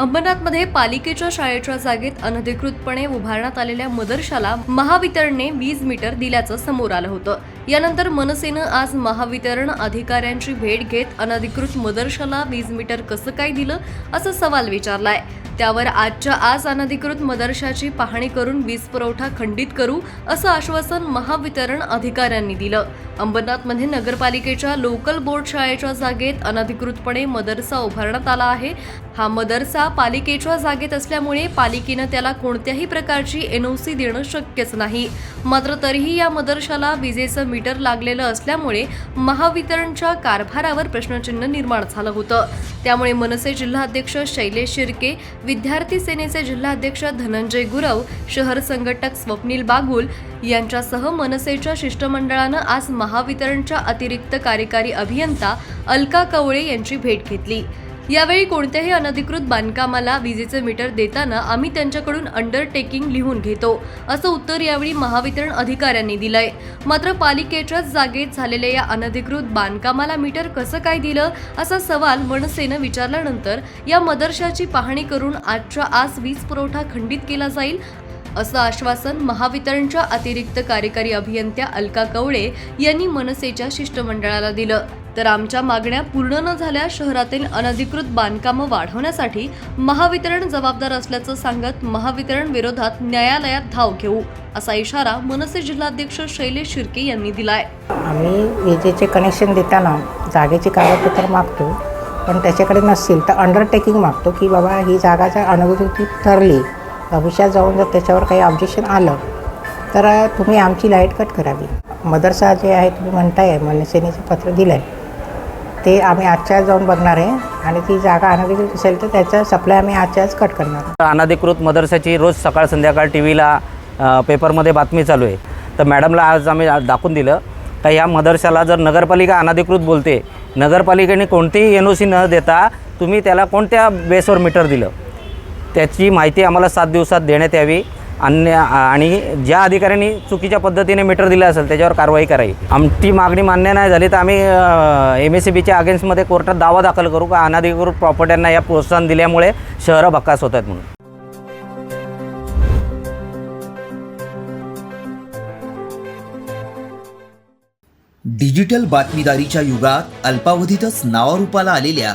अंबरनाथमध्ये पालिकेच्या शाळेच्या जागेत अनधिकृतपणे उभारण्यात आलेल्या मदरशाला महावितरणने वीज मीटर दिल्याचं समोर आलं होतं. यानंतर मनसेनं आज महावितरण अधिकाऱ्यांची भेट घेत अनधिकृत मदरशाला वीज मीटर कसं काय दिलं असा सवाल विचारलाय. त्यावर आजच्या आज अनधिकृत मदरशाची पाहणी करून वीज पुरवठा खंडित करू असं आश्वासन महावितरण अधिकाऱ्यांनी दिलं. अंबरनाथमध्ये नगरपालिकेच्या लोकल बोर्ड शाळेच्या जागेत अनधिकृतपणे मदरसा उभारण्यात आला आहे. हा मदरसा पालिकेच्या जागेत असल्यामुळे पालिकेनं त्याला कोणत्याही प्रकारची एनओसी देणं शक्यच नाही. मात्र तरीही या मदरशाला विजेचं मीटर लागलेलं असल्यामुळे महावितरणच्या कारभारावर प्रश्नचिन्ह निर्माण झालं होतं. त्यामुळे मनसे जिल्हाध्यक्ष शैलेश शिर्के विद्यार्थी सेनेचे जिल्हाध्यक्ष धनंजय गुरव शहर संघटक स्वप्नील बागुल यांच्यासह मनसेच्या शिष्टमंडळानं आज महावितरणच्या अतिरिक्त कार्यकारी अभियंता अलका कवळे यांची भेट घेतली. यावेळी कोणत्याही अनधिकृत बांधकामाला विजेचं मीटर देताना आम्ही त्यांच्याकडून अंडरटेकिंग लिहून घेतो असं उत्तर यावेळी महावितरण अधिकाऱ्यांनी दिलंय. मात्र पालिकेच्याच जागेत झालेल्या या अनधिकृत बांधकामाला मीटर कसं काय दिलं असा सवाल मनसेनं विचारल्यानंतर या मदरशाची पाहणी करून आजच्या आज वीज पुरवठा खंडित केला जाईल असं आश्वासन महावितरणच्या अतिरिक्त कार्यकारी अभियंत्या अलका कवळे यांनी मनसेच्या शिष्टमंडळाला दिलं. तर आमच्या मागण्या पूर्ण न झाल्या शहरातील अनधिकृत बांधकामं वाढवण्यासाठी महावितरण जबाबदार असल्याचं सांगत महावितरण विरोधात न्यायालयात धाव घेऊ असा इशारा मनसे जिल्हाध्यक्ष शैलेश शिर्के यांनी दिलाय. आम्ही विजेचे कनेक्शन देताना जागेची कागदपत्र मागतो पण त्याच्याकडे नसतील तर अंडरटेकिंग मागतो की बाबा ही जागा जर अनधिकृत ठरली भविष्यात जाऊन जर त्याच्यावर काही ऑब्जेक्शन आलं तर तुम्ही आमची लाइट कट करावी. मदरसा जे आहे तुम्ही म्हणताय मनसेनेचं पत्र दिलं आहे ते आम्ही आजच्या आज जाऊन बघणार आहे. आणि ती जागा अनधिकृत असेल तर त्याचा सप्लाय आम्ही आजच्या आज कट करणार आहे. अनधिकृत मदरसाची रोज सकाळ संध्याकाळ टी व्हीला पेपरमध्ये बातमी चालू आहे. तर मॅडमला आज आम्ही आज दाखवून दिलं. का ह्या मदरशाला जर नगरपालिका अनधिकृत बोलते नगरपालिकेने कोणतीही एन ओ सी न देता तुम्ही त्याला कोणत्या बेसवर मीटर दिलं? त्याची माहिती आम्हाला सात दिवसात देण्यात यावी. अन्य आणि ज्या अधिकाऱ्यांनी चुकीच्या पद्धतीने मीटर दिलं असेल त्याच्यावर कारवाई करावी. आमची मागणी मान्य नाही झाली तर आम्ही एम एस सी बीच्या अगेन्स्टमध्ये कोर्टात दावा दाखल करू का? अनाधिकृत प्रॉपर्ट्यांना या प्रोत्साहन दिल्यामुळे शहरं भक्कास होत आहेत म्हणून. डिजिटल बातमीदारीच्या युगात अल्पावधीतच नावारूपाला आलेल्या